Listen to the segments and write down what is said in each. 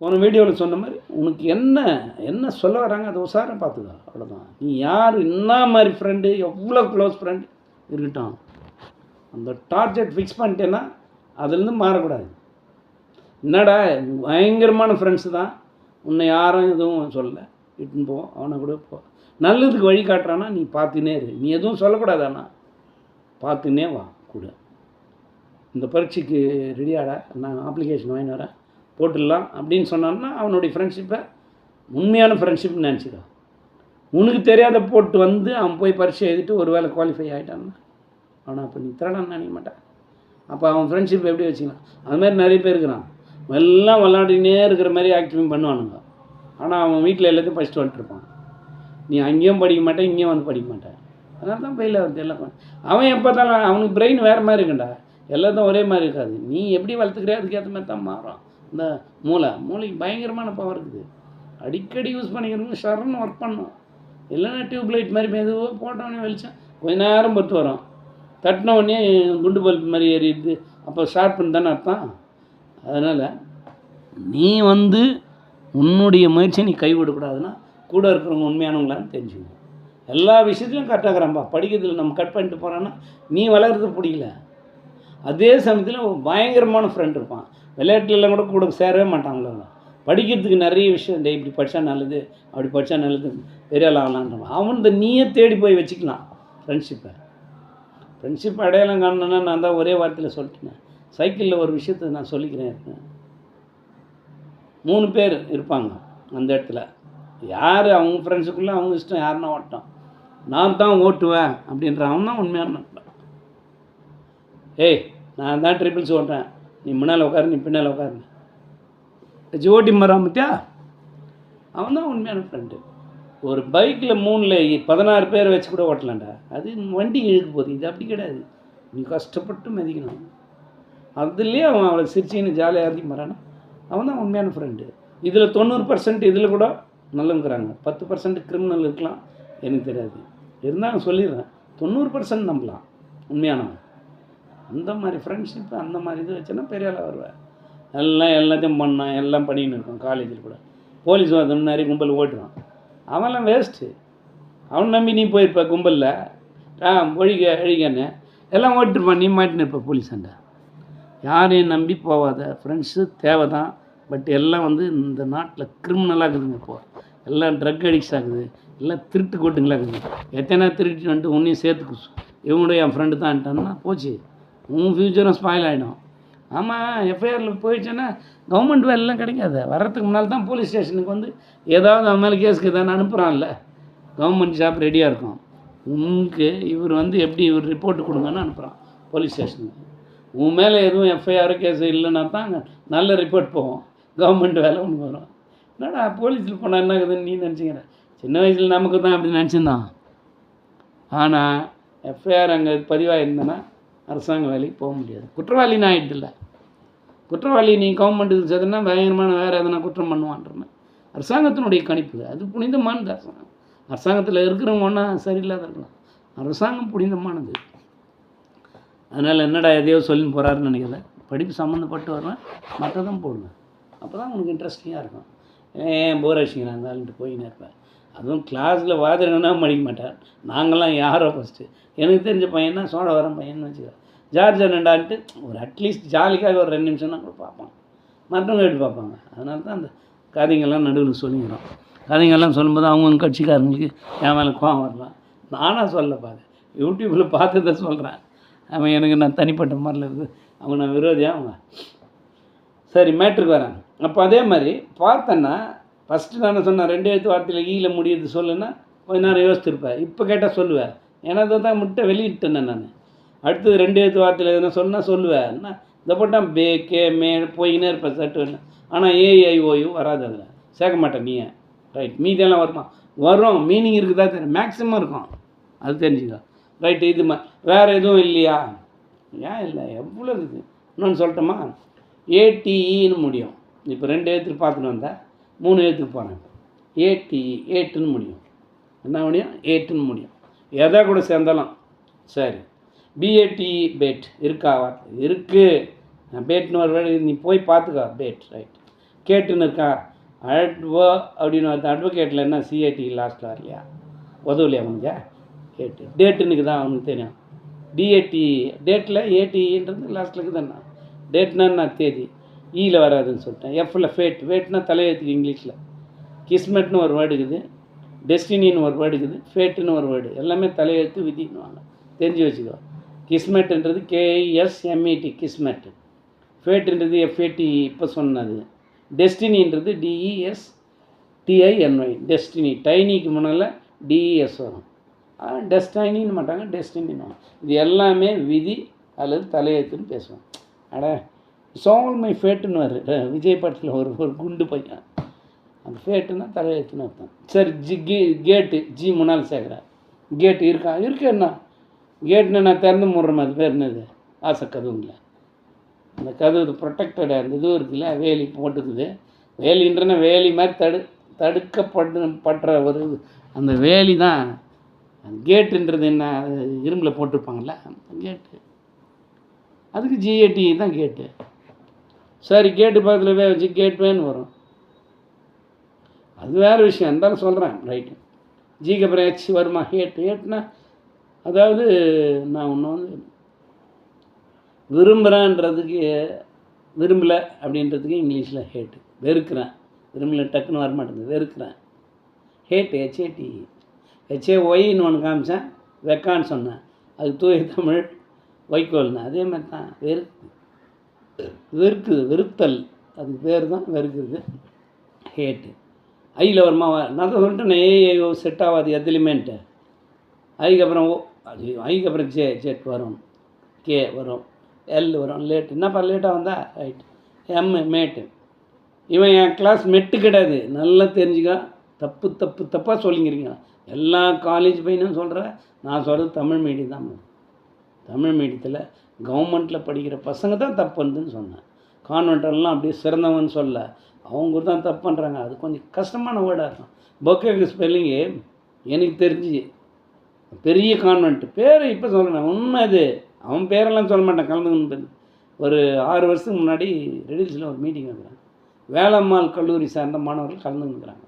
போன வீடியோவில் சொன்ன மாதிரி உனக்கு என்ன என்ன சொல்ல வராங்க அதை உசாரம் பார்த்துக்கோ. அவ்வளோதான் நீ யார் என்ன மாதிரி ஃப்ரெண்டு எவ்வளோ க்ளோஸ் ஃப்ரெண்டு இருக்கட்டும். அந்த டார்கெட் ஃபிக்ஸ் பண்ணிட்டேன்னா அதுலேருந்து மாறக்கூடாது. என்னடா பயங்கரமான ஃப்ரெண்ட்ஸு தான். உன்னை யாரும் எதுவும் சொல்லலை. இட்டுன்னு போ அவனை கூட போ. நல்லதுக்கு வழி காட்டுறான்னா நீ பார்த்துனே இரு. நீ எதுவும் சொல்லக்கூடாது அண்ணா. பார்த்துனே வா கூட. இந்த பரீட்சைக்கு ரெடியாடா நான் அப்ளிகேஷன் வாங்கி வரேன். போட்டுடலாம் அப்படின்னு சொன்னான்னா அவனுடைய ஃப்ரெண்ட்ஷிப்பை உண்மையான ஃப்ரெண்ட்ஷிப்னு நினச்சிக்கோ. உனக்கு தெரியாத போட்டு வந்து அவன் போய் பரிசு எழுதிட்டு ஒரு வேளை குவாலிஃபை ஆகிட்டான்னா அவனை அப்போ நீ திரடான்னு நினைக்க மாட்டான். அப்போ அவன் ஃப்ரெண்ட்ஷிப் எப்படி வச்சுக்கலாம்? அது மாதிரி நிறைய பேர் இருக்கிறான். எல்லாம் விளாடினே இருக்கிற மாதிரி ஆக்டிவிங் பண்ணுவானுங்க. ஆனால் அவன் வீட்டில் எல்லாத்தையும் ஃபஸ்ட்டு வந்துட்டுருப்பான் நீ அங்கேயும் படிக்க மாட்டேன் இங்கேயும் வந்து படிக்க மாட்டேன். அதனால தான் ஃபெயில் ஆகுது எல்லாம் அவன் எப்போ தான் அவனுக்கு பிரெயின் வேறு மாதிரி இருக்குண்டா எல்லாத்தையும் ஒரே மாதிரி இருக்காது. நீ எப்படி வளர்த்துக்கிறியோ அதுக்கேற்ற மாதிரி தான் மாறும். இந்த மூளை. மூளைக்கு பயங்கரமான பவர் இருக்குது. அடிக்கடி யூஸ் பண்ணிக்கிறவங்க ஷர்ன்னு ஒர்க் பண்ணும் இல்லைன்னா டியூப் லைட் மாதிரி மெதுவாக போட்டோடனே வெளிச்சம். கொஞ்ச நேரம் பொறுத்து வரும். தட்டின உடனே குண்டு பல்ப் மாதிரி ஏறிடுது. அப்போ ஷார்ப்னு தானே அர்த்தம்? அதனால் நீ வந்து உன்னுடைய முயற்சியை நீ கைவிடக்கூடாதுன்னா கூட இருக்கிறவங்க உண்மையானவங்களான்னு தெரிஞ்சுக்கணும் எல்லா விஷயத்துலையும் கரெக்டாக இருக்கிறான்பா. படிக்கிறதுல நம்ம கட் பண்ணிட்டு போகிறோன்னா நீ வளர்றது பிடிக்கல. அதே சமயத்தில் பயங்கரமான ஃப்ரெண்ட் இருப்பான். விளையாட்டுலலாம் கூட கூட சேரவே மாட்டாங்களோ படிக்கிறதுக்கு நிறைய விஷயம் டே இப்படி படித்தா நல்லது அப்படி படித்தா நல்லது பெரிய ஆள் ஆகலான்றான் அவன் இந்த நீயே தேடி போய் வச்சுக்கலாம் ஃப்ரெண்ட்ஷிப்பை ஃப்ரெண்ட்ஷிப் அடையாளம் காணணும்னா நான் தான் ஒரே வார்த்தையில் சொல்லிட்டேன். சைக்கிளில் ஒரு விஷயத்த நான் சொல்லிக்கிறேன். மூணு பேர் இருப்பாங்க அந்த இடத்துல. யார் அவங்க ஃப்ரெண்ட்ஸுக்குள்ளே அவங்க இஷ்டம் யாருன்னா ஓட்டம். நான் தான் ஓட்டுவேன் அப்படின்ற அவன் தான் உண்மையான ஏய் நான் தான் ட்ரிபிள்ஸ் ஓட்டுறேன். நீ முன்னால் உட்காரு நீ பின்னால் உட்காரு வச்சு ஓட்டி பத்தியா? அவன் தான் உண்மையான ஃப்ரெண்டு ஒரு பைக்கில் மூணில் பதினாறு பேர் வச்சு கூட ஓட்டலாம்டா. அது வண்டி இழுக்க போகுது. இது அப்படி கிடையாது. நீ கஷ்டப்பட்டு மதிக்கணும். அதுலேயே அவன் அவளை சிரிச்சின்னு ஜாலியாக இறக்கி மறானா? அவன் தான் உண்மையான ஃப்ரெண்டு இதில் தொண்ணூறு பர்சன்ட் இதில் கூட நல்லங்கிறாங்க. பத்து பர்சன்ட் கிரிமினல் இருக்கலாம். எனக்கு தெரியாது. இருந்தாலும் சொல்லிடுறேன். தொண்ணூறு பர்சன்ட் நம்பலாம். உண்மையானவன். அந்த மாதிரி ஃப்ரெண்ட்ஷிப் அந்த மாதிரி இது வச்சேன்னா பெரிய ஆளாக வருவேன் எல்லாம் எல்லாத்தையும் பண்ணான் எல்லாம் பண்ணின்னு இருக்கான் காலேஜில் கூட. போலீஸ் வந்து நிறைய கும்பல் ஓட்டுறான் அவன்லாம் வேஸ்ட்டு அவன் நம்பி நீ போயிருப்ப கும்பலில். ஆ ஒழிக அழிகன்னு. எல்லாம் ஓட்டிருப்பான் நீ மாட்டின்னு இருப்ப போலீஸ் யாரையும் நம்பி போகாத ஃப்ரெண்ட்ஸு தேவை தான் பட் எல்லாம் வந்து இந்த நாட்டில் கிரிமினலாக இருக்குதுங்க இப்போ. எல்லாம் ட்ரக் அடிக்ஸ் ஆகுது. எல்லாம் திருட்டு கூட்டுங்களா இருக்குது எத்தனை திருட்டு வந்துட்டு உன்னையும் சேர்த்து இவனுடைய என் ஃப்ரெண்டு தான்ட்டான்னா போச்சு. உன் ஃப்யூச்சரும் ஸ்பாயில் ஆகிடும் ஆமாம் எஃப்ஐஆரில் போயிடுச்சுன்னா கவர்மெண்ட் வேலைலாம் கிடைக்காது. வர்றதுக்கு முன்னால் தான் போலீஸ் ஸ்டேஷனுக்கு வந்து ஏதாவது அவன் மேலே கேஸுக்கு எதாவது அனுப்புகிறான்ல கவர்மெண்ட் ஜாப் ரெடியாக இருக்கும். உனக்கு இவர் வந்து எப்படி இவர் ரிப்போர்ட் கொடுங்கன்னு அனுப்புகிறான் போலீஸ் ஸ்டேஷனுக்கு உன் மேலே எதுவும் எஃப்ஐஆர் கேஸ் இல்லைன்னா தான் நல்ல ரிப்போர்ட் போகும். கவர்மெண்ட் வேலை ஒன்று வரும். என்னடா போலீஸில் போனால் என்ன ஆகுதுன்னு நீ நினச்சிக்கிற? சின்ன வயசில் நமக்கு தான் அப்படி நினச்சிருந்தான். ஆனால் எஃப்ஐஆர் அங்கே பதிவாக இருந்தேன்னா அரசாங்க வேலைக்கு போக முடியாது. குற்றவாளின்னு ஆகிடுதில்ல குற்றவாளி நீ கவர்மெண்ட்டுக்கு சேர்த்துனா பயங்கரமான வேறு எதனா குற்றம் பண்ணுவான்றமே அரசாங்கத்தினுடைய கணிப்பு அது புனிதமானது அரசாங்கம். அரசாங்கத்தில் இருக்கிறவங்க ஒன்றா சரியில்லாத இருக்கலாம் அரசாங்கம் புனிதமானது அதனால் என்னடா எதையோ சொல்லின்னு போகிறாருன்னு நினைக்கல. படிப்பு சம்மந்தப்பட்டு வருவேன் மற்றதும் போடுவேன். அப்போ தான் உனக்கு இன்ட்ரெஸ்டிங்காக இருக்கும். ஏன் போர் அடிச்சிங்கிறான் போயின்னு இருப்பேன் அதுவும் கிளாஸில் வாதிரங்கன்னா மடிக்க மாட்டார். நாங்களாம் யாரோ ஃபஸ்ட்டு எனக்கு தெரிஞ்ச பையனா சோழவரம் பையன் வச்சுக்கோ. ஜார்ஜ் ரெண்டான்ட்டு ஒரு அட்லீஸ்ட் ஜாலிக்காக ஒரு ரெண்டு நிமிஷம்னா கூட பார்ப்பான். மற்றவங்க எடுத்து பார்ப்பாங்க. அதனால தான் அந்த கதைங்கள்லாம் நடுவில் சொல்லிக்கிறோம். கதைங்கள்லாம் சொல்லும்போது அவங்கவுங்க கட்சிக்காரங்களுக்கு என் மேலே கோவம் வரலாம். நானாக சொல்ல பாரு யூடியூப்பில் பார்த்து தான் சொல்கிறேன் அவன் எனக்கு நான் தனிப்பட்ட மாதிரில இருக்குது அவங்க நான் விரோதியாக அவங்க. சரி மேட்ருக்கு வரேன். அப்போ அதே மாதிரி பார்த்தேன்னா ஃபஸ்ட்டு நான் சொன்னேன் ரெண்டு எழுத்து வார்த்தையில் ஈயில் முடியுது சொல்லுன்னா கொஞ்ச நேரம் யோசிச்சிருப்பேன் இப்போ கேட்டால் சொல்லுவேன் ஏன்னா அதை தான் முட்டை வெளியிட்டேன் நான். அடுத்தது ரெண்டு எழுத்து வார்த்தையில் எதுனா சொன்னால் சொல்லுவேன் என்ன? இதை போட்டால் பே கே மே போயினே இருப்பேன் சட்டுன்னு ஆனால் ஏஐஓயு வராது அதில். சேர்க்க மாட்டேன் நீ ரைட் மீதியெல்லாம் வருமா? வரும். மீனிங் இருக்குதா தெரியும் மேக்ஸிமம் இருக்கும். அது தெரிஞ்சுக்கோ. ரைட்டு இது மா வேறு எதுவும் இல்லையா? ஏன் இல்லை? எவ்வளோ இருக்குது? இன்னொன்று சொல்லட்டோமா? ஏடிஇன்னு முடியும். இப்போ ரெண்டு எழுத்து பார்த்துட்டு வந்தேன். மூணு எழுத்துக்கு போனேன். ஏடி ஏட்டுன்னு முடியும். என்ன முடியும்? ஏட்டுன்னு முடியும். எதை கூட சேர்ந்தாலும். சரி. பிஏடி பேட் இருக்கா? வார்த்தை இருக்குது நான் பேட்னு ஒரு வேலை நீ போய் பார்த்துக்கோ. பேட் ரைட் கேட்டுன்னு இருக்கா? அட்வோ அப்படின்னு வருது அட்வொகேட்டில் என்ன? சிஐடி லாஸ்ட்டில் வரலையா? உதவலையா அவனுக்கு கேட்டு. டேட்டுனுக்கு தான் அவனுக்கு தெரியும். டிஏடி டேட்டில் ஏடின்றது லாஸ்ட்டில் இருக்குதுண்ணா டேட்னா என்ன? தேதி. ஈயில் வராதுன்னு சொல்லிட்டேன். எஃப்பில் ஃபேட் ஃபேட்னா தலையெழுத்துக்கு இங்கிலீஷில் கிஸ்மெட்னு ஒரு வேர்டு இருக்குது. டெஸ்டினின்னு ஒரு வேர்டு இருக்குது. ஃபேட்டுன்னு ஒரு வேர்டு எல்லாமே தலையெழுத்து விதின்னுவாங்க. தெரிஞ்சு வச்சுக்கோ. கிஸ்மெட்ன்றது கேஎஸ்எம்இடி கிஸ்மெட் ஃபேட்டுன்றது எஃப்ஏடி இப்போ சொன்னது. டெஸ்டினின்றது டிஇஎஸ் டிஐஎன்ஒய் டெஸ்டினி டைனிக்கு முன்னால் டிஇஎஸ் வரும். டெஸ்டைனின்னு மாட்டாங்க. டெஸ்டினின்னு இது எல்லாமே விதி அல்லது தலையெழுத்துன்னு பேசுவோம். அட சோல் மை ஃபேட்டுன்னு விஜய் படத்தில் ஒரு ஒரு குண்டு பையன். அந்த ஃபேட்டுன்னா தலையெழுத்துன்னு அர்த்தம். சரி ஜி கே கேட்டு ஜி முனால் சேகரா. கேட்டு இருக்கா? இருக்கு என்ன? கேட்னு நான் திறந்து முடுறேன் அது பேர் என்னது? ஆசை கதவுங்கள. அந்த கதவு ப்ரொடெக்டட் அந்த இதுவும் இருக்குல்ல வேலி போட்டுக்குது. வேலின்றன வேலி மாதிரி தடு தடுக்கப்பட்டு படுற ஒரு அந்த வேலி தான் கேட்டுன்றது என்ன? அது இரும்பில் போட்டிருப்பாங்கள்ல கேட்டு. அதுக்கு ஜிஏடி தான் கேட்டு. சரி கேட்டு பக்கத்தில் வே வச்சு கேட்பேன்னு வரும். அது வேறு விஷயம். இருந்தாலும் சொல்கிறேன் ரைட்டு ஜிக்கு அப்புறம் ஹெச் வருமா? ஹேட் ஹேட்னா அதாவது நான் ஒன்று வந்து விரும்புகிறேன்றதுக்கு விரும்பலை அப்படின்றதுக்கு இங்கிலீஷில் ஹேட்டு வெறுக்கிறேன். விரும்பல டக்குன்னு வர மாட்டேங்குது வெறுக்கிறேன் hate H A T e. ஒன்று காமிச்சேன். வெக்கான்னு சொன்னேன். அது தூய தமிழ் வைக்கோல்னு. அதே மாதிரி தான். வெறுக்கு வெறுக்குது வெறுத்தல். அதுக்கு பேர் தான் வெறுக்குது ஹேட்டு ஐயில் வருமா நான் தான் சொல்லிட்டேன் ஐயோ செட் ஆகாது எதுலையுமேன்ட்டு அதுக்கப்புறம் ஓ அது அதுக்கப்புறம் ஜே ஜெட் வரும். கே வரும். எல் வரும். லேட் என்னப்பா லேட்டாக வந்தா? ரைட் எம் மேட்டு இவன் என் கிளாஸ் மெட்டு கிடையாது. நல்லா தெரிஞ்சுக்க. தப்பு தப்பு தப்பாக சொல்லிங்கிறீங்க. எல்லா காலேஜ் பையனும் சொல்கிற நான் சொல்கிறது தமிழ் மீடியம் தான். தமிழ் மீடியத்தில் கவர்மெண்ட்டில் படிக்கிற பசங்க தான் தப்புன்னு சொன்னேன் கான்வெண்ட்டெல்லாம் அப்படியே சிறந்தவன் சொல்ல அவங்க தான் தப்பு பண்ணுறாங்க அது கொஞ்சம் கஷ்டமான வேர்டாக இருக்கும். பொக்கேக்கு ஸ்பெல்லிங்கு எனக்கு தெரிஞ்சு பெரிய கான்வென்ட் பேர் இப்போ சொல்கிறேன் உண்மை அது. அவன் பேரெல்லாம் சொல்ல மாட்டான். கலந்துக்கணும் ஒரு ஆறு வருஷத்துக்கு முன்னாடி ரெடில்ஸில் ஒரு மீட்டிங் வைக்கிறாங்க வேலம்மாள் கல்லூரி சார்ந்த மாணவர்கள் கலந்துக்கிறாங்க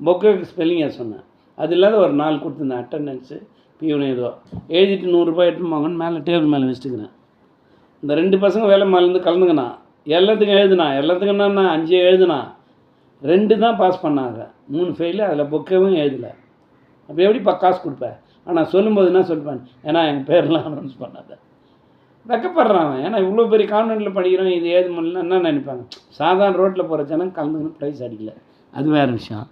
பொக்கேக்கு ஸ்பெல்லிங்கை சொன்னேன். அது இல்லாத ஒரு நாள் கொடுத்துருந்தேன். அட்டண்டன்ஸு பியூனு ஏதோ. எழுதிட்டு நூறுரூபா எடுத்துன்னு வாங்கன்னு மேலே டேபிள் மேலே வச்சுட்டுக்கிறேன். இந்த ரெண்டு பசங்க வேலை மாலேருந்து கலந்துக்கினான் எல்லாத்துக்கும் எழுதுனா எல்லாத்துக்கும் என்னன்னா அஞ்சு எழுதுனா ரெண்டு தான் பாஸ் பண்ணாங்க. மூணு ஃபெயிலு அதில் பொக்கேவும் எழுதலை. அப்போ எப்படி இப்போ காசு கொடுப்பேன் ஆனால் சொல்லும்போது என்ன சொல்லுவேன்? ஏன்னா எங்கள் பேர்லாம் அனௌன்ஸ் பண்ணாத. வெக்கப்படுறான் அவன். ஏன்னா இவ்வளோ பெரிய கான்வென்ட்டில் படிக்கிறோம் இது ஏது முடியல என்ன நினைப்பாங்க? சாதாரண ரோட்டில் போகிற ஜனம் கலந்துக்கின்னு ப்ரைஸ் அடிக்கல. அது வேறு விஷயம்.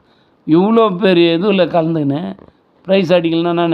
இவ்வளோ பெரிய இதுவில் கலந்துக்கின்னு ப்ரைஸ் அடிக்கலன்னா என்ன